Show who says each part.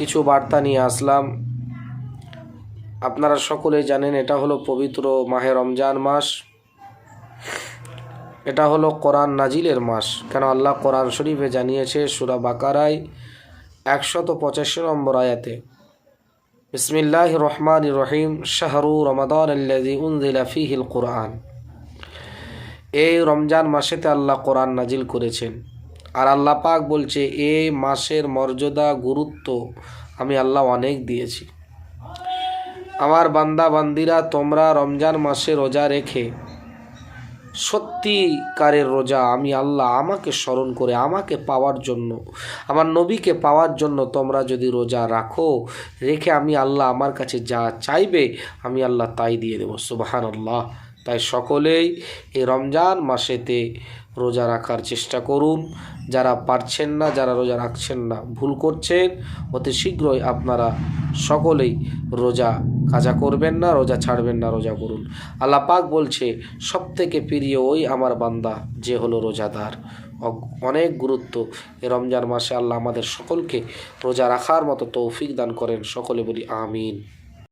Speaker 1: কিছু বার্তা নিয়ে আসলাম। আপনারা সকলে জানেন এটা হলো পবিত্র মাহে রমজান মাস। এটা হলো কোরআন নাজিলের মাস। কেন আল্লাহ কোরআন শরীফে জানিয়েছে সুরা বাকারায় একশত পঁচাশি নম্বর আয়াতে বিসমিল্লাহ রহমান রহিম, শাহরু রমাদান কোরআন। এই রমজান মাসেতে আল্লাহ কোরআন নাজিল করেছেন। আর আল্লাহ পাক বলছে এই মাসের মর্যাদা, গুরুত্ব আমি আল্লাহ অনেক দিয়েছি। আমার বান্দা বান্দিরা, তোমরা রমজান মাসে রোজা রেখে, সত্যিকারের রোজা আমি আল্লাহ আমাকে স্মরণ করে, আমাকে পাওয়ার জন্য, আমার নবীকে পাওয়ার জন্য তোমরা যদি রোজা রাখো, রেখে আমি আল্লাহ আমার কাছে যা চাইবে, আমি আল্লাহ তাই দিয়ে দেবো। সুবাহান আল্লাহ তাই সকলেই এই রমজান মাসেতে রোজা রাখার চেষ্টা করুন। যারা পারছেন না, যারা রোজা রাখছেন না, ভুল করছেন, অতি শীঘ্রই আপনারা সকলেই রোজা কাজা করবেন না, রোজা ছাড়বেন না, রোজা করুন। আল্লাহ পাক বলছে সব থেকে প্রিয় ওই আমার বান্দা যে হলো রোজাদার। অনেক গুরুত্ব এই রমজান মাসে আল্লাহ আমাদের সকলকে রোজা রাখার মতো তৌফিক দান করেন। সকলে বলি আমিন।